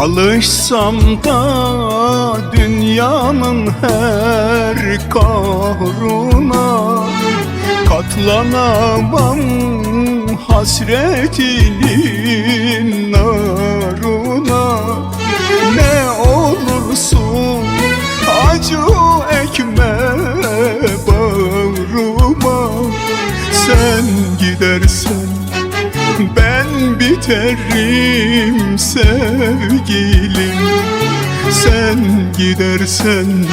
Alışsam da dünyanın her kahruna Katlanamam hasretinin naruna Ne olursun acı ekme bağrıma Sen gidersen ben biterim sevgilim. Sen gidersen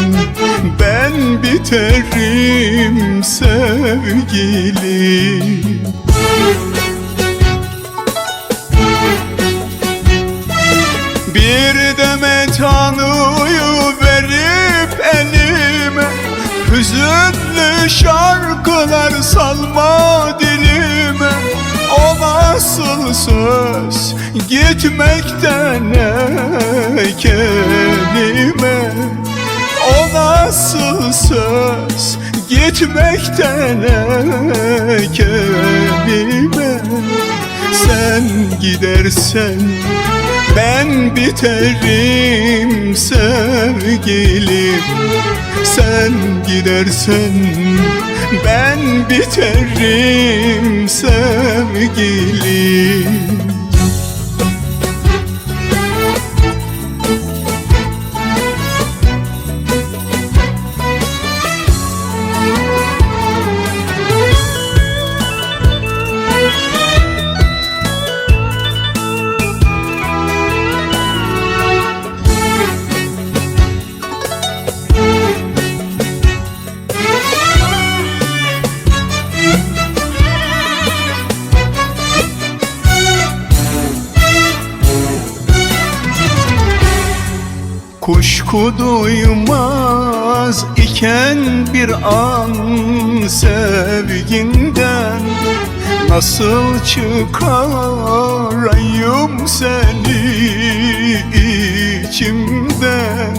ben biterim sevgilim. Bir demet anıyı verip elime Hüzünlü şarkılar salma gitmekten kelime O nasıl söz? Gitmekten kelime Sen gidersen ben biterim sevgilim. Sen gidersen ben biterim sevgilim Kuşku duymaz iken bir an sevginden. Nasıl çıkarayım seni içimden?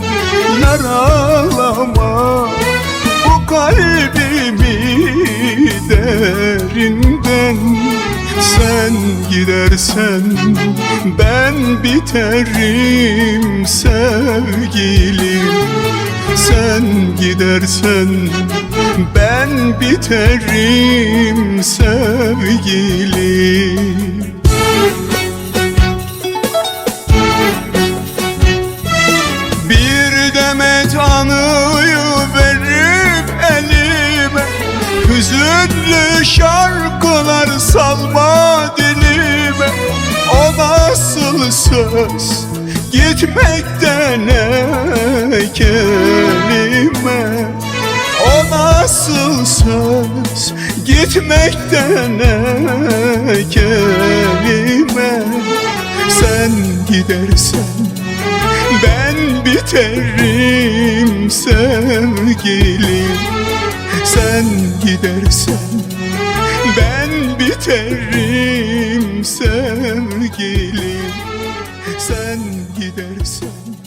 Yaralama bu kalbimi derinden Sen gidersen ben biterim sevgilim. Sen gidersen ben biterim sevgilim Hüzünlü şarkılar salma dilime. O nasıl söz? Gitmekten ne kelime O nasıl söz? Gitmekten ne kelime Sen gidersen ben biterim sevgilim gidersen ben biterim sevgilim. Sen gidersen